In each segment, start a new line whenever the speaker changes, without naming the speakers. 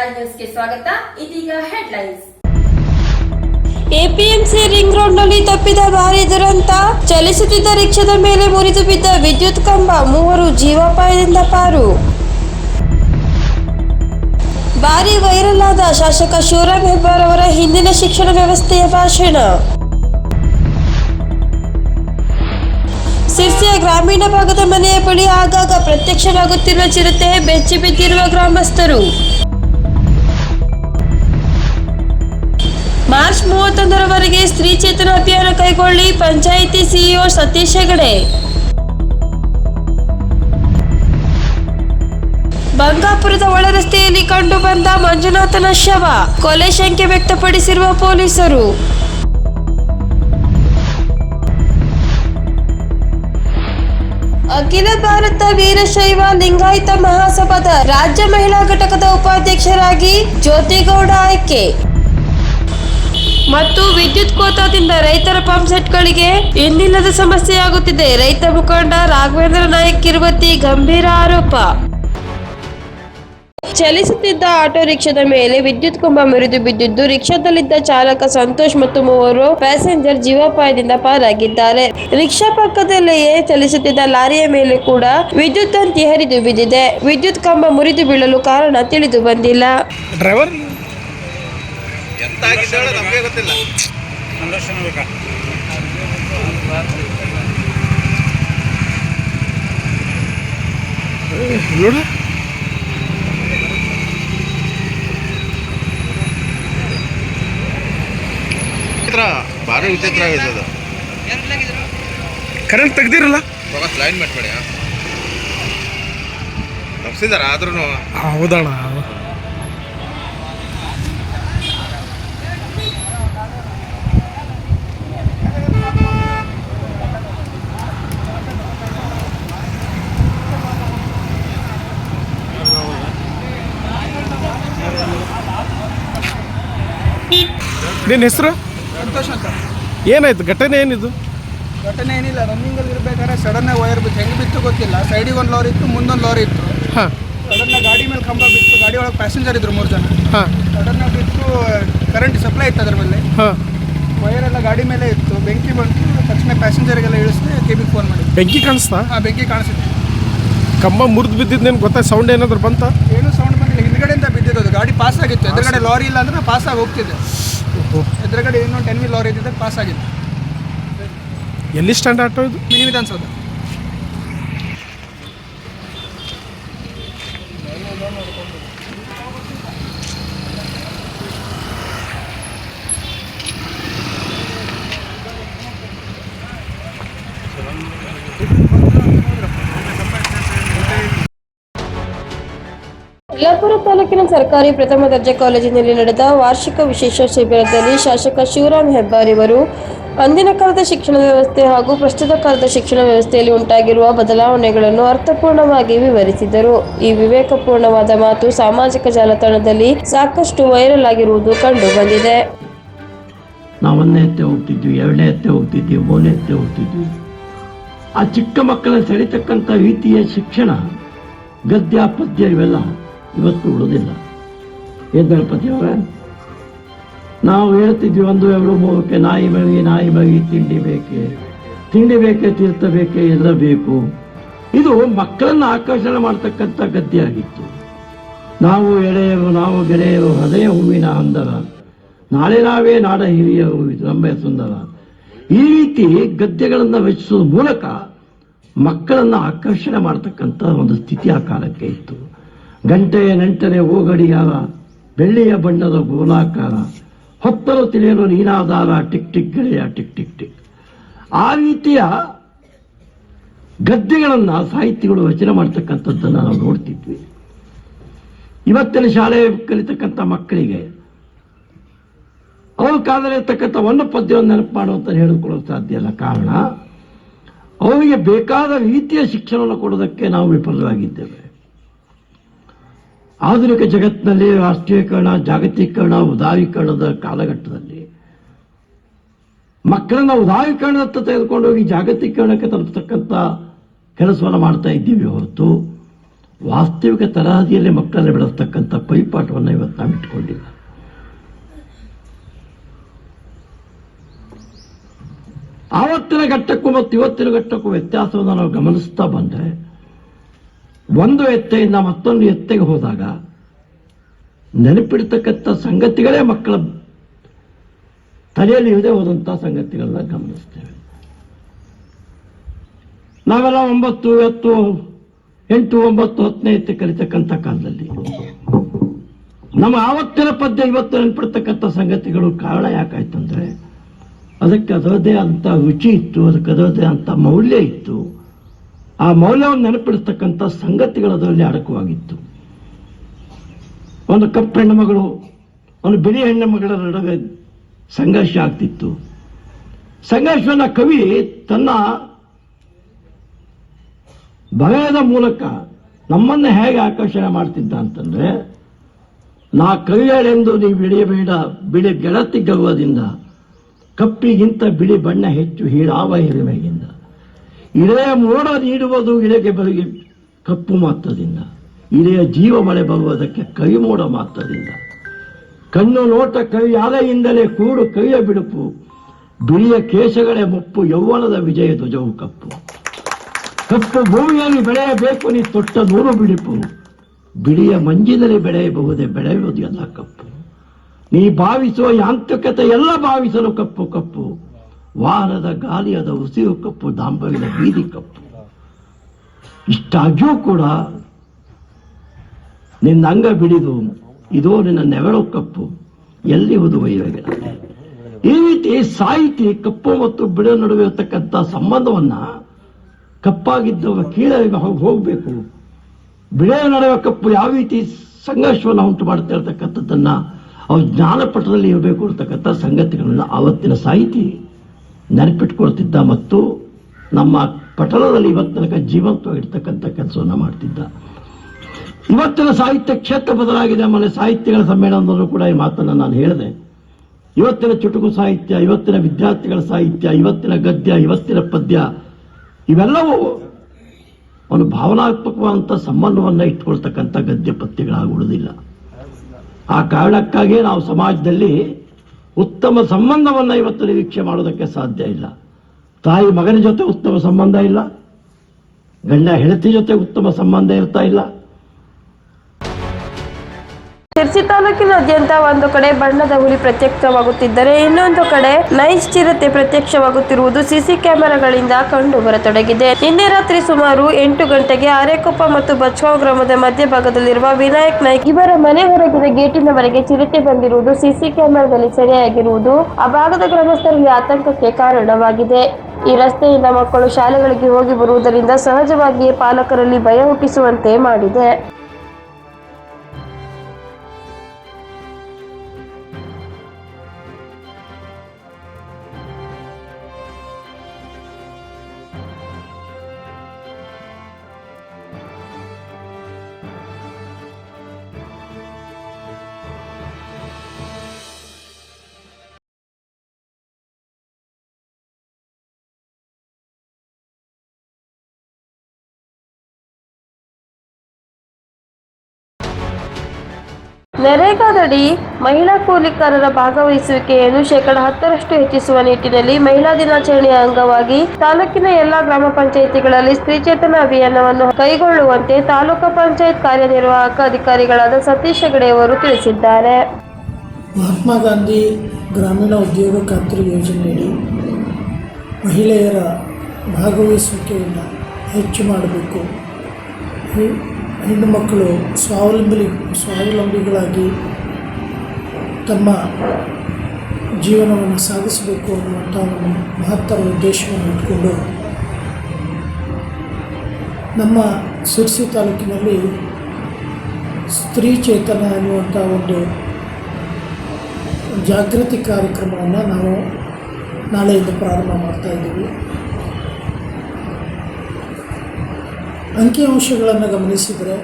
ರಾಜ್ ಸ್ವಾಗತ. ಇದೀಗ headlines
APMC ring ರೋಡ್ನಲ್ಲಿ ತಪ್ಪಿದ ಭಾರಿ ದುರಂತ. ಚಲಿಸುತ್ತಿದ್ದ ರಿಕ್ಷಾದ ಮೇಲೆ ಮುರಿದು ಬಿದ್ದ ವಿದ್ಯುತ್ ಕಂಬ ಮೂವರು ಜೀವಾಪಾಯದಿಂದ ಪಾರು. ಭಾರಿ ವೈರಲ್ ಆದ ಶಾಸಕ ಶಿವರಾಮ್ ಹೆಬ್ಬಾರ್ ಅವರ ಹಿಂದಿನ ಶಿಕ್ಷಣ ವ್ಯವಸ್ಥೆಯ ಭಾಷಣ. ಸಿರ್ಸಿಯ ಗ್ರಾಮೀಣ ಭಾಗದ ಮನೆಯ ಬಳಿ ಆಗಾಗ ಪ್ರತ್ಯಕ್ಷವಾಗುತ್ತಿರುವ ಚಿರತೆ ಬೆಚ್ಚಿ ಬಿದ್ದಿರುವ ಗ್ರಾಮಸ್ಥರು. ಮಾರ್ಚ್ ಮೂವತ್ತೊಂದರವರೆಗೆ ಸ್ತ್ರೀ ಚೇತನ ಅಭಿಯಾನ ಕೈಗೊಳ್ಳಿ ಪಂಚಾಯಿತಿ ಸಿಇಒ ಸತೀಶ್ ಹೆಗಡೆ. ಬಂಗಾಪುರದ ಒಳರಸ್ತೆಯಲ್ಲಿ ಕಂಡು ಬಂದ ಮಂಜುನಾಥನ ಶವ. ಕೊಲೆ ಶಂಕೆ ವ್ಯಕ್ತಪಡಿಸಿರುವ ಪೊಲೀಸರು. ಅಖಿಲ ಭಾರತ ವೀರಶೈವ ಲಿಂಗಾಯತ ಮಹಾಸಭಾದ ರಾಜ್ಯ ಮಹಿಳಾ ಘಟಕದ ಉಪಾಧ್ಯಕ್ಷರಾಗಿ ಜ್ಯೋತಿಗೌಡ ಆಯ್ಕೆ. ಮತ್ತು ವಿದ್ಯುತ್ ಕೋತದಿಂದ ರೈತರ ಪಂಪ್ ಸೆಟ್ಗಳಿಗೆ ಇನ್ನಿಲ್ಲದ ಸಮಸ್ಯೆಯಾಗುತ್ತಿದೆ. ರೈತ ಮುಖಂಡ ರಾಘವೇಂದ್ರ ನಾಯಕ್ ಕಿರುಬತ್ತಿ ಗಂಭೀರ ಆರೋಪ. ಚಲಿಸುತ್ತಿದ್ದ ಆಟೋ ರಿಕ್ಷಾದ ಮೇಲೆ ವಿದ್ಯುತ್ ಕಂಬ ಮುರಿದು ಬಿದ್ದಿದ್ದು ರಿಕ್ಷಾದಲ್ಲಿದ್ದ ಚಾಲಕ ಸಂತೋಷ್ ಮತ್ತು ಮೂವರು ಪ್ಯಾಸೆಂಜರ್ ಜೀವಾಪಾಯದಿಂದ ಪಾರಾಗಿದ್ದಾರೆ. ರಿಕ್ಷಾ ಪಕ್ಕದಲ್ಲಿಯೇ ಚಲಿಸುತ್ತಿದ್ದ ಲಾರಿಯ ಮೇಲೆ ಕೂಡ ವಿದ್ಯುತ್ ತಂತಿ ಹರಿದು ಬಿದ್ದಿದೆ. ವಿದ್ಯುತ್ ಕಂಬ ಮುರಿದು ಬೀಳಲು ಕಾರಣ ತಿಳಿದು ಬಂದಿಲ್ಲ.
ಡ್ರೈವರ್
ಎಂತ ಆಗಿದ್ದಾಳೆ ನಮಗೆ ಗೊತ್ತಿಲ್ಲ.
ಸಂದರ್ಶನ ಬೇಕಾ? ನೋಡು.
ವಿಚಿತ್ರ ಭಾರಿ ವಿಚಿತ್ರ ಆಗಿದೆ ಅದು
ಕರೆಂಟ್ ತೆಗ್ದಿರಲ್ಲ?
ಬಾಬಾ ಲೈನ್ ಮಾಡ್ಬೇಡಿ ತಪ್ಸಿದಾರ ಆದ್ರೂ
ಹೌದಣ್ಣ ನಿನ್ನ ಹೆಸರು?
ಸಂತೋಷ್ ಅಂತ
ಏನಾಯ್ತು? ಘಟನೆ ಏನಿದು?
ಘಟನೆ ಏನಿಲ್ಲ ರನ್ನಿಂಗಲ್ಲಿ ಇರ್ಬೇಕಾದ್ರೆ ಸಡನ್ ವೈರ್ ಬಿತ್ತು. ಹೆಂಗೆ ಬಿತ್ತು ಗೊತ್ತಿಲ್ಲ. ಸೈಡಿಗೆ ಒಂದು ಲಾರಿ ಇತ್ತು ಮುಂದೊಂದು ಲಾರಿ ಇತ್ತು.
ಹಾಂ.
ಸಡನ್ ಗಾಡಿ ಮೇಲೆ ಕಂಬ ಬಿತ್ತು. ಗಾಡಿ ಒಳಗೆ ಪ್ಯಾಸೆಂಜರ್ ಇದ್ರು ಮೂರು ಜನ.
ಹಾಂ.
ಸಡನ್ ಬಿತ್ತು ಕರೆಂಟ್ ಸಪ್ಲೈ ಇತ್ತು ಅದ್ರ ಮೇಲೆ.
ಹಾಂ.
ವೈರ್ ಎಲ್ಲ ಗಾಡಿ ಮೇಲೆ ಇತ್ತು. ಬೆಂಕಿ ಬಂತು. ತಕ್ಷಣ ಪ್ಯಾಸೆಂಜರಿಗೆಲ್ಲ ಇಳಿಸ್ದೆ ಕೆಬಿ ಫೋನ್ ಮಾಡಿ
ಬೆಂಕಿ ಕಾಣಿಸ್ತಾ?
ಆ ಬೆಂಕಿ ಕಾಣಿಸುತ್ತೆ
ಕಂಬ ಮುರಿದು ಬಿದ್ದಿದ್ದು ನಿಮ್ಗೆ ಗೊತ್ತಾ? ಸೌಂಡ್ ಏನಾದ್ರು ಬಂತ?
ಏನು ಸೌಂಡ್ ಬಂದಿಲ್ಲ. ಹಿಂದ್ಗಡೆಯಿಂದ ಬಿದ್ದಿದ್ದು ಅದು ಗಾಡಿ ಪಾಸ್ ಆಗಿತ್ತು. ಎದುರುಗಡೆ ಲಾರಿ ಇಲ್ಲ ಅಂದ್ರೆ ಪಾಸ್ ಆಗಿ ಹೋಗ್ತಿದ್ದೆ ಎದುರುಗಡೆ ಇನ್ನೊಂದು ಟೆನ್ ವೀಲ್ ಲಾರಿ ಇದ್ದಿದ್ದಾಗ ಪಾಸ್ ಆಗಿದೆ
ಎಲ್ಲಿ ಸ್ಟ್ಯಾಂಡ್ ಆಟೋ ಇದು?
ಮಿನಿ ವಿಧಾನಸೌಧ.
ಯಲ್ಲಾಪುರ ತಾಲೂಕಿನ ಸರ್ಕಾರಿ ಪ್ರಥಮ ದರ್ಜೆ ಕಾಲೇಜಿನಲ್ಲಿ ನಡೆದ ವಾರ್ಷಿಕ ವಿಶೇಷ ಶಿಬಿರದಲ್ಲಿ ಶಾಸಕ ಶಿವರಾಮ್ ಹೆಬ್ಬಾರ್ ಇವರು, ಅಂದಿನ ಕಾಲದ ಶಿಕ್ಷಣ ವ್ಯವಸ್ಥೆ ಹಾಗೂ ಪ್ರಸ್ತುತ ಕಾಲದ ಶಿಕ್ಷಣ ವ್ಯವಸ್ಥೆಯಲ್ಲಿ ಉಂಟಾಗಿರುವ ಬದಲಾವಣೆಗಳನ್ನು ಅರ್ಥಪೂರ್ಣವಾಗಿ ವಿವರಿಸಿದರು. ಈ ವಿವೇಕಪೂರ್ಣವಾದ ಮಾತು ಸಾಮಾಜಿಕ ಜಾಲತಾಣದಲ್ಲಿ ಸಾಕಷ್ಟು ವೈರಲ್ ಆಗಿರುವುದು ಕಂಡು ಬಂದಿದೆ
ಎತ್ತೆ ಹೋಗ್ತಿದ್ವಿ, ಎರಡನೇ ಎತ್ತೆ ಹೋಗ್ತಿದ್ವಿ, ಮೂರನೇ ಎತ್ತೆ ಹೋಗ್ತಿದ್ವಿ. ಆ ಚಿಕ್ಕ ಮಕ್ಕಳ ಸೆಳಿತಕ್ಕಂಥ ರೀತಿಯ ಶಿಕ್ಷಣ ಗದ್ಯ ಪದ್ಯ ಇವೆಲ್ಲ ಇವತ್ತು ಉಳಿದಿಲ್ಲ. ಏನ್ ಗಣಪತಿಯವರ ನಾವು ಹೇಳ್ತಿದ್ವಿ ಒಂದು, ಎರಡು, ಮೂರಕ್ಕೆ ನಾಯಿ ಬಗಿ ನಾಯಿ ಬಗಿ ತಿಂಡಿ ಬೇಕೆ? ತಿಂಡಿ ಬೇಕೆ, ತೀರ್ಥ ಬೇಕೆ, ಎಲ್ಲ ಬೇಕು. ಇದು ಮಕ್ಕಳನ್ನು ಆಕರ್ಷಣೆ ಮಾಡ್ತಕ್ಕಂಥ ಗದ್ಯ ಆಗಿತ್ತು ನಾವು ಎಳೆಯರು, ನಾವು ಗೆಳೆಯರು ಹೃದಯ ಹೂವಿನ ಅಂದರ. ನಾಳೆ ನಾವೇ ನಾಡ ಹಿರಿಯರು ರಂಬೆ ಸುಂದರ. ಈ ರೀತಿ ಗದ್ಯಗಳನ್ನು ರಚಿಸುವ ಮೂಲಕ ಮಕ್ಕಳನ್ನು ಆಕರ್ಷಣೆ ಮಾಡ್ತಕ್ಕಂಥ ಒಂದು ಸ್ಥಿತಿ ಆ ಕಾಲಕ್ಕೆ ಇತ್ತು. ಗಂಟೆಯ ನೆಂಟನೆ ಓಗಡಿಯಾರ ಬೆಳ್ಳಿಯ ಬಣ್ಣದ ಗೋಲಾಕಾರ, ಹೊತ್ತಲು ತಿಳಿಯಲು ನೀನಾಧಾರ ಟಿಕ್ ಟಿಕ್ ಗೆಳೆಯ ಟಿಕ್ ಟಿಕ್ ಟಿಕ್. ಆ ರೀತಿಯ ಗದ್ಯಗಳನ್ನು ಸಾಹಿತಿಗಳು ರಚನೆ ಮಾಡ್ತಕ್ಕಂಥದ್ದನ್ನು ನಾವು ನೋಡ್ತಿದ್ವಿ. ಇವತ್ತಿನ ಶಾಲೆ ಕಲಿತಕ್ಕಂಥ ಮಕ್ಕಳಿಗೆ ಅವ್ರ ಕಾಲದಲ್ಲಿರ್ತಕ್ಕಂಥ ಒಂದು ಪದ್ಯವನ್ನು ನೆನಪು ಮಾಡುವಂತ ಹೇಳಿಕೊಳ್ಳೋಕೆ ಸಾಧ್ಯ ಇಲ್ಲ. ಕಾರಣ, ಅವರಿಗೆ ಬೇಕಾದ ರೀತಿಯ ಶಿಕ್ಷಣವನ್ನು ಕೊಡೋದಕ್ಕೆ ನಾವು ವಿಫಲರಾಗಿದ್ದೇವೆ. ಆಧುನಿಕ ಜಗತ್ತಿನಲ್ಲಿ ರಾಷ್ಟ್ರೀಯಕರಣ ಜಾಗತೀಕರಣ, ಉದಾರೀಕರಣದ ಕಾಲಘಟ್ಟದಲ್ಲಿ ಮಕ್ಕಳನ್ನ ಉದಾರೀಕರಣದತ್ತ ತೆಗೆದುಕೊಂಡು ಹೋಗಿ ಜಾಗತೀಕರಣಕ್ಕೆ ತಲುಪತಕ್ಕಂಥ ಕೆಲಸವನ್ನು ಮಾಡ್ತಾ ಇದ್ದೀವಿ ಹೊರತು ವಾಸ್ತವಿಕ ತರಹದಿಯಲ್ಲಿ ಮಕ್ಕಳಲ್ಲಿ ಬೆಳೆಸ್ತಕ್ಕಂಥ ಪೈಪಾಟವನ್ನು ಇವತ್ತು ನಾವು ಇಟ್ಕೊಂಡಿಲ್ಲ ಆವತ್ತಿನ ಘಟ್ಟಕ್ಕೂ ಮತ್ತು ಇವತ್ತಿನ ಘಟ್ಟಕ್ಕೂ ವ್ಯತ್ಯಾಸವನ್ನು ನಾವು ಗಮನಿಸ್ತಾ ಬಂದರೆ ಒಂದು ಎತ್ತೆಯಿಂದ ಮತ್ತೊಂದು ಎತ್ತೆಗೆ ಹೋದಾಗ ನೆನಪಿಡ್ತಕ್ಕಂಥ ಸಂಗತಿಗಳೇ ಮಕ್ಕಳ ತಲೆಯಲ್ಲಿ ಇರದೇ ಹೋದಂಥ ಸಂಗತಿಗಳನ್ನ ಗಮನಿಸ್ತೇವೆ. ನಾವೆಲ್ಲ ಒಂಬತ್ತು, ಹತ್ತು, ಎಂಟು, ಒಂಬತ್ತು, ಹತ್ತನೇ ಎತ್ತೆ ಕಲಿತಕ್ಕಂಥ ಕಾಲದಲ್ಲಿ ನಮ್ಮ ಆವತ್ತಿನ ಪದ್ಯ ಇವತ್ತು ನೆನಪಿಡ್ತಕ್ಕಂಥ ಸಂಗತಿಗಳು ಕಾರಣ ಯಾಕಾಯ್ತಂದ್ರೆ ಅದಕ್ಕೆ ಅದರದೇ ಅಂತ ರುಚಿ ಇತ್ತು, ಅದಕ್ಕೆ ಅದರದೇ ಅಂತ ಮೌಲ್ಯ ಇತ್ತು. ಆ ಮೌಲ್ಯವನ್ನು ನೆನಪಿಡಿಸ್ತಕ್ಕಂಥ ಸಂಗತಿಗಳು ಅದರಲ್ಲಿ ಅಡಕವಾಗಿತ್ತು. ಒಂದು ಕಪ್ಪು ಹೆಣ್ಣು ಮಗಳು, ಒಂದು ಬಿಳಿ ಹೆಣ್ಣು ಮಗಳ ನಡುವೆ ಸಂಘರ್ಷ ಆಗ್ತಿತ್ತು. ಸಂಘರ್ಷವನ್ನು ಕವಿ ತನ್ನ ಭಯದ ಮೂಲಕ ನಮ್ಮನ್ನು ಹೇಗೆ ಆಕರ್ಷಣೆ ಮಾಡ್ತಿದ್ದ ಅಂತಂದ್ರೆ, ನಾ ಕವಿಯಳೆಂದು ನೀವು ಬಿಳಿಯಬೇಡ ಬಿಳಿ ಗೆಳತಿ ಗೌವದಿಂದ ಕಪ್ಪಿಗಿಂತ ಬಿಳಿ ಬಣ್ಣ ಹೆಚ್ಚು ಹೀಳಾವ ಹಿರಿಮೆಗಿಂದ ಇಳೆಯ ಮೋಡ ನೀಡುವುದು ಇಳೆಗೆ ಬರಿಗೆ ಕಪ್ಪು ಮಾತ್ರದಿಂದ. ಇಳೆಯ ಜೀವ ಮಳೆ ಬರುವುದಕ್ಕೆ ಕೈ ಮೋಡ ಮಾತ್ರದಿಂದ. ಕಣ್ಣು ನೋಟ ಕೈ ಅಲೆಯಿಂದಲೇ ಕೂಡು ಕೈಯ ಬಿಡುಪು. ಬಿಳಿಯ ಕೇಶಗಳೇ ಮುಪ್ಪು ಯೌವನದ ವಿಜಯ ಧ್ವಜವು ಕಪ್ಪು. ಕಪ್ಪು ಭೂಮಿಯಲ್ಲಿ ಬೆಳೆಯಬೇಕು ನೀ ತೊಟ್ಟ ನೂರು ಬಿಡುಪು. ಬಿಳಿಯ ಮಂಜಿನಲ್ಲಿ ಬೆಳೆಯಬಹುದೇ ಬೆಳೆಯುವುದು ಎಲ್ಲ ಕಪ್ಪು. ನೀ ಭಾವಿಸುವ ಯಾಂತ್ರಿಕತೆ ಎಲ್ಲ ಭಾವಿಸಲು ಕಪ್ಪು ಕಪ್ಪು. ವಾಹನದ ಗಾಲಿಯಾದ ಉಸಿರು ಕಪ್ಪು ದಾಂಬವಿನ ಬೀದಿ ಕಪ್ಪು. ಇಷ್ಟಾಗ್ಯೂ ಕೂಡ ನಿನ್ನ ಅಂಗ ಬಿಡಿದು, ಇದೋ ನಿನ್ನ ನೆವಳು ಕಪ್ಪು, ಎಲ್ಲಿ ವೈರಗಿಡ ಈ ರೀತಿ ಸಾಹಿತಿ ಕಪ್ಪು ಮತ್ತು ಬಿಡೋ ನಡುವೆ ಇರತಕ್ಕಂಥ ಸಂಬಂಧವನ್ನ ಕಪ್ಪಾಗಿದ್ದವ ಕೀಳರಿಗೆ ಹೋಗಿ ಹೋಗಬೇಕು. ಬಿಳೆಯ ನಡುವೆ ಕಪ್ಪು ಯಾವ ರೀತಿ ಸಂಘರ್ಷವನ್ನು ಉಂಟು ಮಾಡ್ತಾ ಇರ್ತಕ್ಕಂಥದ್ದನ್ನ ಅವ್ರ ಜ್ಞಾನಪಟದಲ್ಲಿ ಇರಬೇಕು ಇರತಕ್ಕಂಥ ಸಂಗತಿಗಳನ್ನ ಆವತ್ತಿನ ಸಾಹಿತಿ ನೆನಪಿಟ್ಕೊಳ್ತಿದ್ದ ಮತ್ತು ನಮ್ಮ ಪಟಲದಲ್ಲಿ ಇವತ್ತು ತನಕ ಜೀವಂತವಾಗಿರ್ತಕ್ಕಂಥ ಕೆಲಸವನ್ನು ಮಾಡ್ತಿದ್ದ. ಇವತ್ತಿನ ಸಾಹಿತ್ಯ ಕ್ಷೇತ್ರ ಬದಲಾಗಿದೆ ಆಮೇಲೆ ಸಾಹಿತ್ಯಗಳ ಸಮ್ಮೇಳನದಲ್ಲೂ ಕೂಡ ಈ ಮಾತನ್ನು ನಾನು ಹೇಳಿದೆ. ಇವತ್ತಿನ ಚುಟುಕು ಸಾಹಿತ್ಯ, ಇವತ್ತಿನ ವಿದ್ಯಾರ್ಥಿಗಳ ಸಾಹಿತ್ಯ, ಇವತ್ತಿನ ಗದ್ಯ, ಇವತ್ತಿನ ಪದ್ಯ, ಇವೆಲ್ಲವೂ ಒಂದು ಭಾವನಾತ್ಮಕವಾದಂಥ ಸಂಬಂಧವನ್ನು ಇಟ್ಕೊಳ್ತಕ್ಕಂಥ ಗದ್ಯ ಪದ್ಯಗಳಾಗಿ ಉಳಿದಿಲ್ಲ. ಆ ಕಾರಣಕ್ಕಾಗಿಯೇ ನಾವು ಸಮಾಜದಲ್ಲಿ ಉತ್ತಮ ಸಂಬಂಧವನ್ನು ಇವತ್ತು ನಿರೀಕ್ಷೆ ಮಾಡೋದಕ್ಕೆ ಸಾಧ್ಯ ಇಲ್ಲ. ತಾಯಿ ಮಗನ ಜೊತೆ ಉತ್ತಮ ಸಂಬಂಧ ಇಲ್ಲ. ಗಂಡ ಹೆಂಡತಿ ಜೊತೆ ಉತ್ತಮ ಸಂಬಂಧ ಇರ್ತಾ ಇಲ್ಲ.
ಶಿರ್ಸಿ ತಾಲೂಕಿನಾದ್ಯಂತ ಒಂದು ಕಡೆ ಬಣ್ಣದ ಹುಲಿ ಪ್ರತ್ಯಕ್ಷವಾಗುತ್ತಿದ್ದರೆ ಇನ್ನೊಂದು ಕಡೆ ನೈಸ್ ಚಿರತೆ ಪ್ರತ್ಯಕ್ಷವಾಗುತ್ತಿರುವುದು ಸಿಸಿ ಕ್ಯಾಮೆರಾಗಳಿಂದ ಕಂಡು ಬರತೊಡಗಿದೆ. ನಿನ್ನೆ ರಾತ್ರಿ ಸುಮಾರು ಎಂಟು ಗಂಟೆಗೆ ಆರೇಕೊಪ್ಪ ಮತ್ತು ಬಚ್ಕಾವ್ ಗ್ರಾಮದ ಮಧ್ಯಭಾಗದಲ್ಲಿರುವ ವಿನಾಯಕ್ ನಾಯ್ಕ್ ಇವರ ಮನೆ ಹೊರಗಿನ ಗೇಟಿನವರೆಗೆ ಚಿರತೆ ಬಂದಿರುವುದು ಸಿಸಿ ಕ್ಯಾಮೆರಾದಲ್ಲಿ ಸೆರೆಯಾಗಿರುವುದು ಆ ಭಾಗದ ಗ್ರಾಮಸ್ಥರಲ್ಲಿ ಆತಂಕಕ್ಕೆ ಕಾರಣವಾಗಿದೆ. ಈ ರಸ್ತೆಯಿಂದ ಮಕ್ಕಳು ಶಾಲೆಗಳಿಗೆ ಹೋಗಿ ಬರುವುದರಿಂದ ಸಹಜವಾಗಿಯೇ ಪಾಲಕರಲ್ಲಿ ಭಯ ಹುಟ್ಟಿಸುವಂತೆ ಮಾಡಿದೆ. ನರೇಗಾದಡಿ ಮಹಿಳಾ ಕೂಲಿಕಾರರ ಭಾಗವಹಿಸುವಿಕೆಯನ್ನು ಶೇಕಡ ಹತ್ತರಷ್ಟು ಹೆಚ್ಚಿಸುವ ನಿಟ್ಟಿನಲ್ಲಿ ಮಹಿಳಾ ದಿನಾಚರಣೆಯ ಅಂಗವಾಗಿ ತಾಲೂಕಿನ ಎಲ್ಲಾ ಗ್ರಾಮ ಪಂಚಾಯಿತಿಗಳಲ್ಲಿ ಸ್ತ್ರೀಚೇತನ ಅಭಿಯಾನವನ್ನು ಕೈಗೊಳ್ಳುವಂತೆ ತಾಲೂಕು ಪಂಚಾಯತ್ ಕಾರ್ಯನಿರ್ವಾಹಕ ಅಧಿಕಾರಿಗಳಾದ ಸತೀಶ್ ಹೆಗಡೆ ತಿಳಿಸಿದ್ದಾರೆ.
ಮಹಾತ್ಮ ಗಾಂಧಿ ಗ್ರಾಮೀಣ ಉದ್ಯೋಗ ಖಾತ್ರಿ ಯೋಜನೆಯಡಿ ಮಹಿಳೆಯರ ಭಾಗವಹಿಸುವಿಕೆಯನ್ನು ಹೆಚ್ಚು ಮಾಡಬೇಕು. ಹೆಣ್ಣು ಮಕ್ಕಳು ಸ್ವಾವಲಂಬಿ ಸ್ವಾವಲಂಬಿಗಳಾಗಿ ತಮ್ಮ ಜೀವನವನ್ನು ಸಾಗಿಸಬೇಕು ಅನ್ನುವಂಥ ಒಂದು ಮಹತ್ತರ ಉದ್ದೇಶವನ್ನು ಇಟ್ಕೊಂಡು ನಮ್ಮ ಸಿರ್ಸಿ ತಾಲೂಕಿನಲ್ಲಿ ಸ್ತ್ರೀ ಚೇತನ ಅನ್ನುವಂಥ ಒಂದು ಜಾಗೃತಿ ಕಾರ್ಯಕ್ರಮವನ್ನು ನಾವು ನಾಳೆಯಿಂದ ಪ್ರಾರಂಭ ಮಾಡ್ತಾ ಇದ್ದೀವಿ ಅಂಕಿಅಂಶಗಳನ್ನು ಗಮನಿಸಿದರೆ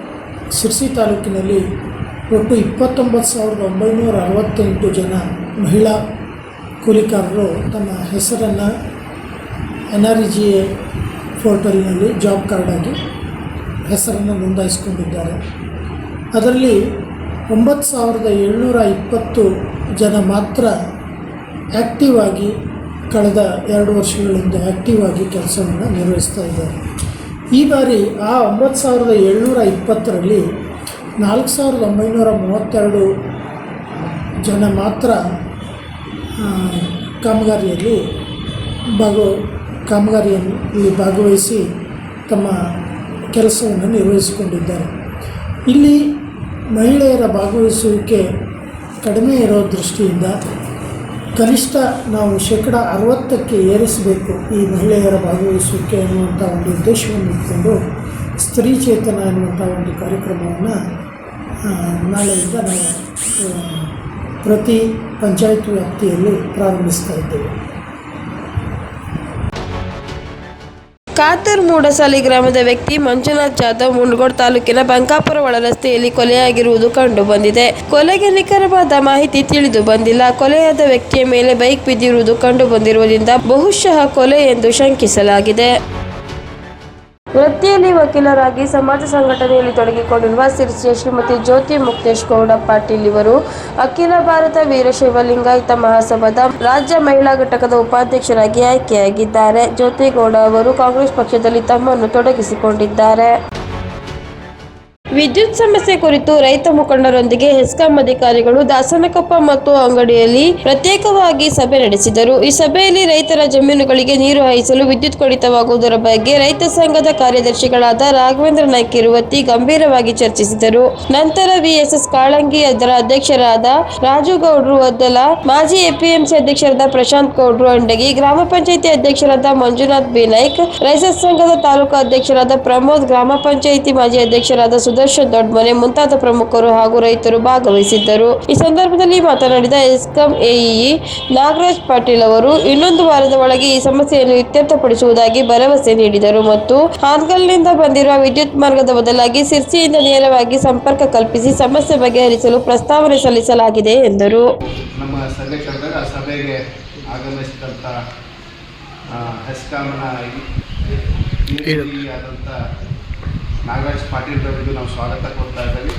ಸಿರ್ಸಿ ತಾಲೂಕಿನಲ್ಲಿ ಒಟ್ಟು ಇಪ್ಪತ್ತೊಂಬತ್ತು ಸಾವಿರದ ಒಂಬೈನೂರ ಅರವತ್ತೆಂಟು ಜನ ಮಹಿಳಾ ಕೂಲಿಕಾರರು ತಮ್ಮ ಹೆಸರನ್ನು ಎನ್ ಆರ್ ಜಿ ಎ ಪೋರ್ಟಲ್ನಲ್ಲಿ ಜಾಬ್ ಕಾರ್ಡಾಗಿ ಹೆಸರನ್ನು ನೋಂದಾಯಿಸಿಕೊಂಡಿದ್ದಾರೆ. ಅದರಲ್ಲಿ ಒಂಬತ್ತು ಸಾವಿರದ ಏಳ್ನೂರ ಇಪ್ಪತ್ತು ಜನ ಮಾತ್ರ ಆ್ಯಕ್ಟಿವ್ ಆಗಿ ಕಳೆದ ಎರಡು ವರ್ಷಗಳಿಂದ ಆ್ಯಕ್ಟಿವ್ ಆಗಿ ಕೆಲಸವನ್ನು ನಿರ್ವಹಿಸ್ತಾ ಇದ್ದಾರೆ. ಈ ಬಾರಿ ಆ ಒಂಬತ್ತು ಸಾವಿರದ ಏಳ್ನೂರ ಇಪ್ಪತ್ತರಲ್ಲಿ ನಾಲ್ಕು ಸಾವಿರದ ಒಂಬೈನೂರ ಮೂವತ್ತೆರಡು ಜನ ಮಾತ್ರ ಕಾಮಗಾರಿಯಲ್ಲಿ ಭಾಗವ ಕಾಮಗಾರಿಯಲ್ಲಿ ಭಾಗವಹಿಸಿ ತಮ್ಮ ಕೆಲಸವನ್ನು ನಿರ್ವಹಿಸಿಕೊಂಡಿದ್ದಾರೆ. ಇಲ್ಲಿ ಮಹಿಳೆಯರ ಭಾಗವಹಿಸುವಿಕೆ ಕಡಿಮೆ ಇರೋ ದೃಷ್ಟಿಯಿಂದ ಕನಿಷ್ಠ ನಾವು ಶೇಕಡ ಅರವತ್ತಕ್ಕೆ ಏರಿಸಬೇಕು ಈ ಮಹಿಳೆಯರ ಭಾಗವಹಿಸುವಿಕೆ ಅನ್ನುವಂಥ ಒಂದು ಉದ್ದೇಶವನ್ನು ಇಟ್ಕೊಂಡು ಸ್ತ್ರೀ ಚೇತನ ಅನ್ನುವಂಥ ಒಂದು ಕಾರ್ಯಕ್ರಮವನ್ನು ನಾಳೆಯಿಂದ ನಾವು ಪ್ರತಿ ಪಂಚಾಯತ್ ವ್ಯಾಪ್ತಿಯಲ್ಲಿ ಪ್ರಾರಂಭಿಸ್ತಾ ಇದ್ದೇವೆ.
ಕಾತರ್ ಮೂಡಸಾಲಿ ಗ್ರಾಮದ ವ್ಯಕ್ತಿ ಮಂಜುನಾಥ್ ಜಾಧವ್ ಮುಂಡಗೋಡ್ ತಾಲೂಕಿನ ಬಂಕಾಪುರ ಒಳ ರಸ್ತೆಯಲ್ಲಿ ಕೊಲೆಯಾಗಿರುವುದು ಕಂಡು ಬಂದಿದೆ. ಕೊಲೆಗೆ ನಿಖರವಾದ ಮಾಹಿತಿ ತಿಳಿದು ಬಂದಿಲ್ಲ. ಕೊಲೆಯಾದ ವ್ಯಕ್ತಿಯ ಮೇಲೆ ಬೈಕ್ ಬಿದ್ದಿರುವುದು ಕಂಡು ಬಂದಿರುವುದರಿಂದ ಬಹುಶಃ ಕೊಲೆ ಎಂದು ಶಂಕಿಸಲಾಗಿದೆ. ವೃತ್ತಿಯಲ್ಲಿ ವಕೀಲರಾಗಿ ಸಮಾಜ ಸಂಘಟನೆಯಲ್ಲಿ ತೊಡಗಿಕೊಂಡಿರುವ ಸಿರ್ಸಿಯ ಶ್ರೀಮತಿ ಜ್ಯೋತಿ ಮುಕ್ತೇಶ್ ಗೌಡ ಪಾಟೀಲ್ ಇವರು, ಅಖಿಲ ಭಾರತ ವೀರಶೈವ ಲಿಂಗಾಯತ ಮಹಾಸಭಾದ ರಾಜ್ಯ ಮಹಿಳಾ ಘಟಕದ ಉಪಾಧ್ಯಕ್ಷರಾಗಿ ಆಯ್ಕೆಯಾಗಿದ್ದಾರೆ. ಜ್ಯೋತಿ ಗೌಡ ಅವರು ಕಾಂಗ್ರೆಸ್ ಪಕ್ಷದಲ್ಲಿ ತಮ್ಮನ್ನು ತೊಡಗಿಸಿಕೊಂಡಿದ್ದಾರೆ. ವಿದ್ಯುತ್ ಸಮಸ್ಯೆ ಕುರಿತು ರೈತ ಮುಖಂಡರೊಂದಿಗೆ ಹೆಸ್ಕಾಂ ಅಧಿಕಾರಿಗಳು ದಾಸನಕೊಪ್ಪ ಮತ್ತು ಅಂಗಡಿಯಲ್ಲಿ ಪ್ರತ್ಯೇಕವಾಗಿ ಸಭೆ ನಡೆಸಿದರು. ಈ ಸಭೆಯಲ್ಲಿ ರೈತರ ಜಮೀನುಗಳಿಗೆ ನೀರು ಹಾಯಿಸಲು ವಿದ್ಯುತ್ ಕಡಿತವಾಗುವುದರ ಬಗ್ಗೆ ರೈತ ಸಂಘದ ಕಾರ್ಯದರ್ಶಿಗಳಾದ ರಾಘವೇಂದ್ರ ನಾಯ್ಕ ಇರುವತ್ತಿ ಗಂಭೀರವಾಗಿ ಚರ್ಚಿಸಿದರು. ನಂತರ ವಿಎಸ್ಎಸ್ ಕಾಳಂಗಿ ಅದರ ಅಧ್ಯಕ್ಷರಾದ ರಾಜು ಗೌಡ್ರು ಒದ್ದಲ ಮಾಜಿ ಎಪಿಎಂಸಿ ಅಧ್ಯಕ್ಷರಾದ ಪ್ರಶಾಂತ್ ಗೌಡ್ರು ಅಂಡಗಿ ಗ್ರಾಮ ಪಂಚಾಯಿತಿ ಅಧ್ಯಕ್ಷರಾದ ಮಂಜುನಾಥ್ ಬಿ. ನಾಯ್ಕ್, ರೈತ ಸಂಘದ ತಾಲೂಕು ಅಧ್ಯಕ್ಷರಾದ ಪ್ರಮೋದ್, ಗ್ರಾಮ ಪಂಚಾಯಿತಿ ಮಾಜಿ ಅಧ್ಯಕ್ಷರಾದ ಸುದರ್ಶನ್ ದೊಡ್ಮನೆ ಮುಂತಾದ ಪ್ರಮುಖರು ಹಾಗೂ ರೈತರು ಭಾಗವಹಿಸಿದ್ದರು. ಈ ಸಂದರ್ಭದಲ್ಲಿ ಮಾತನಾಡಿದ ಎಸ್ಕಾಂ ಎಇಇ ನಾಗರಾಜ್ ಪಾಟೀಲ್ ಅವರು, ಇನ್ನೊಂದು ವಾರದ ಒಳಗೆ ಈ ಸಮಸ್ಯೆಯನ್ನು ಇತ್ಯರ್ಥಪಡಿಸುವುದಾಗಿ ಭರವಸೆ ನೀಡಿದರು ಮತ್ತು ಹಾನ್ಗಲ್ನಿಂದ ಬಂದಿರುವ ವಿದ್ಯುತ್ ಮಾರ್ಗದ ಬದಲಾಗಿ ಸಿರ್ಸಿಯಿಂದ ನೇರವಾಗಿ ಸಂಪರ್ಕ ಕಲ್ಪಿಸಿ ಸಮಸ್ಯೆ ಬಗೆಹರಿಸಲು ಪ್ರಸ್ತಾವನೆ ಸಲ್ಲಿಸಲಾಗಿದೆ ಎಂದರು.
ನಮ್ಮ ಸಭೆಗೆ ಆದಂಥ ನಾಗರಾಜ್ ಪಾಟೀಲ್ ಅವರಿಗೂ ನಾವು ಸ್ವಾಗತ ಕೊಡ್ತಾ ಇದ್ದೀವಿ.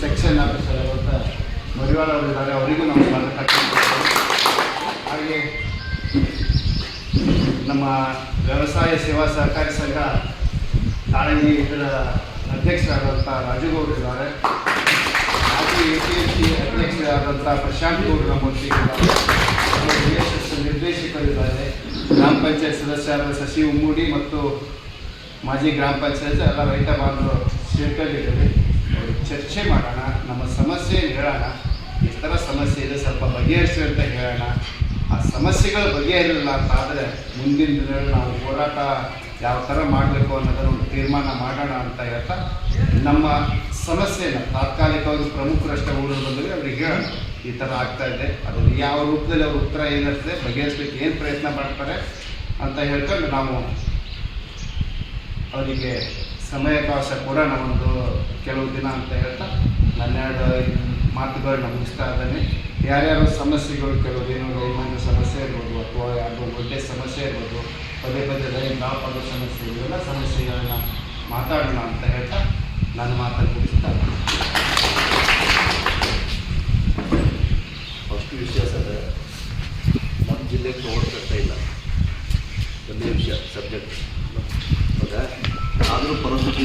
ಸೆಕ್ಷನ್ ಆಫೀಸರ್ ಅಂತ ಮರಿವಾಳ ಅವರಿದ್ದಾರೆ, ಅವರಿಗೂ ನಾವು ಸ್ವಾಗತ ಹಾಗೆ ನಮ್ಮ ವ್ಯವಸಾಯ ಸೇವಾ ಸಹಕಾರಿ ಸಂಘ ಕಾಳಂಗಿ ಇದರ ಅಧ್ಯಕ್ಷರಾದಂಥ ರಾಜುಗೌಡರು ಇದ್ದಾರೆ. ಮಾಜಿ ಎ ಪಿ ಎಸ್ ಸಿ ಅಧ್ಯಕ್ಷರಾದಂಥ ಪ್ರಶಾಂತ್ ಗೌಡ್ರ ಇದ್ದಾರೆ ನಿರ್ದೇಶಕರಿದ್ದಾರೆ. ಗ್ರಾಮ ಪಂಚಾಯತ್ ಸದಸ್ಯರಾದ ಶಶಿ ಉಮ್ಮೂಡಿ ಮತ್ತು ಮಾಜಿ ಗ್ರಾಮ ಪಂಚಾಯತ್ ಎಲ್ಲ ರೈತ ಬಾಂಧವರು ಸೇರ್ಕೊಂಡಿದ್ದೀವಿ. ಚರ್ಚೆ ಮಾಡೋಣ, ನಮ್ಮ ಸಮಸ್ಯೆ ಹೇಳೋಣ. ಈ ಥರ ಸಮಸ್ಯೆ ಇದೆ ಸ್ವಲ್ಪ ಬಗೆಹರಿಸಿ ಅಂತ ಹೇಳೋಣ. ಆ ಸಮಸ್ಯೆಗಳು ಬಗೆಹರಿಲ್ಲ ಅಂತ ಆದರೆ ಮುಂದಿನ ದಿನಗಳಲ್ಲಿ ನಾವು ಹೋರಾಟ ಯಾವ ಥರ ಮಾಡಬೇಕು ಅನ್ನೋದನ್ನು ಒಂದು ತೀರ್ಮಾನ ಮಾಡೋಣ ಅಂತ ಹೇಳ್ತಾ ನಮ್ಮ ಸಮಸ್ಯೆನ ತಾತ್ಕಾಲಿಕವಾಗಿ ಪ್ರಮುಖರಷ್ಟೇ ಊರು ಬಂದರೆ ಅವ್ರಿಗೆ ಈ ಥರ ಆಗ್ತಾ ಇದೆ. ಅದು ಯಾವ ರೂಪದಲ್ಲಿ ಅವ್ರ ಉತ್ತರ ಏನಿರ್ತದೆ ಬಗೆಹರಿಸ್ಲಿಕ್ಕೆ ಏನು ಪ್ರಯತ್ನ ಮಾಡ್ತಾರೆ ಅಂತ ಹೇಳ್ಕೊಂಡು ನಾವು ಅವರಿಗೆ ಸಮಯಾವಕಾಶ ಕೊಡೋಣ ಒಂದು ಕೆಲವು ದಿನ ಅಂತ ಹೇಳ್ತಾ ನನ್ನೆರಡು ಮಾತುಗಳನ್ನ ಮುಗಿಸ್ತಾ ಇದ್ದಾನೆ. ಯಾರ್ಯಾರು ಸಮಸ್ಯೆಗಳು, ಕೆಲವು ಏನು ಲೈನ್ ಸಮಸ್ಯೆ ಇರ್ಬೋದು ಅಥವಾ ಯಾರು ಒಳ್ಳೆ ಸಮಸ್ಯೆ ಇರ್ಬೋದು, ಪದೇ ಪದೇ ಲೈನ್ ಡ್ರಾಪ್ ಆಗೋ ಸಮಸ್ಯೆ, ಇವೆಲ್ಲ ಸಮಸ್ಯೆಗಳನ್ನ ಮಾತಾಡೋಣ ಅಂತ ಹೇಳ್ತಾ ನನ್ನ ಮಾತನ್ನು ಮುಗಿಸ್ತಾ ಇದ್ದೀನಿ.
ಫಸ್ಟ್ ವಿಷಯ ಸರ್ ನಮ್ಮ ಜಿಲ್ಲೆಗೆ ನೋಡ್ತಾ ಇಲ್ಲ ಒಂದೇ ವಿಷಯ ಸಬ್ಜೆಕ್ಟ್ ಹೌದಾ ಆದರೂ ಪರಿಸ್ಥಿತಿ